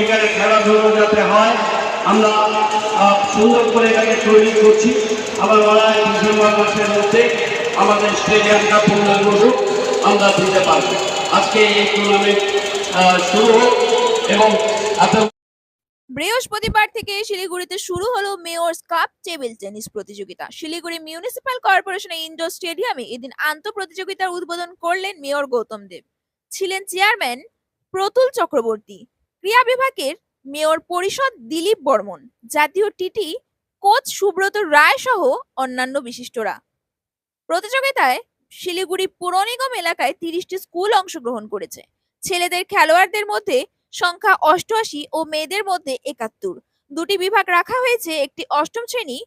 এখানে খেলাধুলো যাতে হয়, আমরা সুন্দর করে তৈরি করছি। মনে হয় ডিসেম্বর মাসের মধ্যে আমাদের স্টেডিয়ামটা পূর্ণাঙ্গ আমরা দিতে পারব। আজকে এই টুর্নামেন্ট শুরু হোক এবং এত বৃহস্পতিবার থেকে শিলিগুড়িতে শুরু হলো মেয়র্স কাপ টেবিল টেনিস প্রতিযোগিতা। শিলিগুড়ি মিউনিসিপ্যাল কর্পোরেশনের ইনডোর স্টেডিয়ামে এদিন আন্ত প্রতিযোগিতার উদ্বোধন করলেন মেয়র গৌতম দেব। ছিলেন চেয়ারম্যান প্রতুল চক্রবর্তী। ক্রীড়া বিভাগের মেয়র পরিষদ দিলীপ বর্মন। জাতীয় টিটি, কোচ সুব্রত রায় সহ অন্যান্য বিশিষ্টরা। প্রতিযোগিতায় শিলিগুড়ি পুর নিগম এলাকায় তিরিশটি স্কুল অংশগ্রহণ করেছে। ছেলেদের খেলোয়াড়দের মধ্যে সংখ্যা অষ্টআশি ও মেয়েদের মধ্যে একাত্তর। দুটি বিভাগ রাখা হয়েছে, একটি অষ্টম শ্রেণি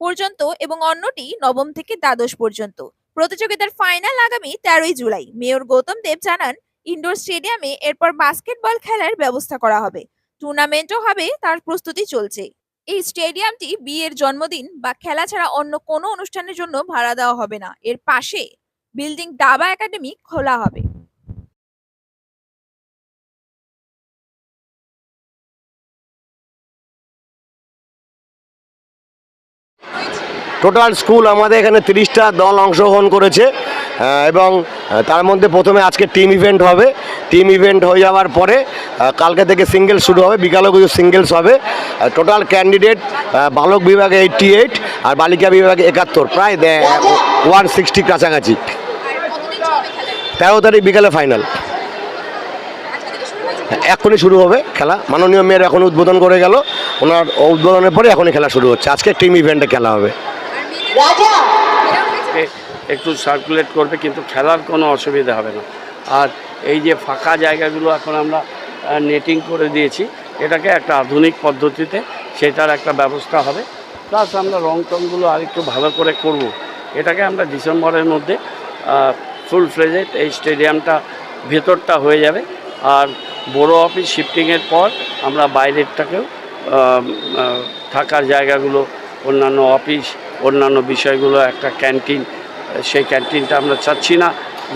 পর্যন্ত এবং অন্যটি নবম থেকে দ্বাদশ পর্যন্ত। প্রতিযোগিতার ফাইনাল আগামী তেরোই জুলাই। মেয়র গৌতম দেব জানান ইনডোর স্টেডিয়ামে এরপর বাস্কেটবল খেলার ব্যবস্থা করা হবে। টুর্নামেন্টও হবে, তার প্রস্তুতি চলছে। এই স্টেডিয়ামটি বিয়ের জন্মদিন বা খেলা ছাড়া অন্য কোনো অনুষ্ঠানের জন্য ভাড়া দেওয়া হবে না। এর পাশে বিল্ডিং দাবা একাডেমি খোলা হবে। টোটাল স্কুল আমাদের এখানে তিরিশটা দল অংশগ্রহণ করেছে। এবং তার মধ্যে প্রথমে আজকে টিম ইভেন্ট হবে। টিম ইভেন্ট হয়ে যাওয়ার পরে কালকে থেকে সিঙ্গেল শুরু হবে বিকালেও কিছু সিঙ্গেলস হবে। টোটাল ক্যান্ডিডেট বালক বিভাগে এইটটি এইট আর বালিকা বিভাগে একাত্তর। প্রায় ওয়ান সিক্সটি কাছাকাছি। তেরো তারিখ বিকালে ফাইনাল এখনই শুরু হবে খেলা। মাননীয় মেয়ের এখন উদ্বোধন করে গেল। ওনার উদ্বোধনের পরে এখনই খেলা শুরু হচ্ছে। আজকে টিম ইভেন্টে খেলা হবে। একটু সার্কুলেট করবে, কিন্তু খেলার কোনো অসুবিধা হবে না। আর এই যে ফাঁকা জায়গাগুলো এখন আমরা নেটিং করে দিয়েছি, এটাকে একটা আধুনিক পদ্ধতিতে সেটার একটা ব্যবস্থা হবে। প্লাস আমরা রং টংগুলো আরেকটু ভালো করে করব। এটাকে আমরা ডিসেম্বরের মধ্যে ফুল ফ্লেজেড এই স্টেডিয়ামটা ভেতরটা হয়ে যাবে। আর বড় অফিস শিফটিংয়ের পর আমরা বাইরেরটাকেও থাকার জায়গাগুলো, অন্যান্য অফিস অন্যান্য বিষয়গুলো, একটা ক্যান্টিন সেই ক্যান্টিনটা আমরা চাচ্ছি না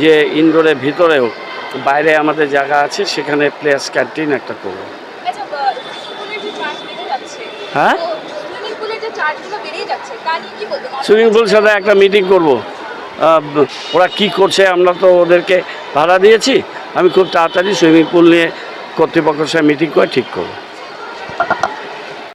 যে ইনডোরের ভিতরে হোক বাইরে আমাদের জায়গা আছে সেখানে প্লেস ক্যান্টিন একটা করব। হ্যাঁ সুইমিং পুলের যে চার্জগুলো বেড়ে যাচ্ছে তা নিয়ে কি বলবেন? সুইমিং পুল সাথে একটা মিটিং করব। ওরা কি করছে আমরা তো ওদেরকে ভাড়া দিয়েছি। আমি খুব তাড়াতাড়ি সুইমিং পুল নিয়ে কর্তৃপক্ষের সাথে মিটিং করে ঠিক করব।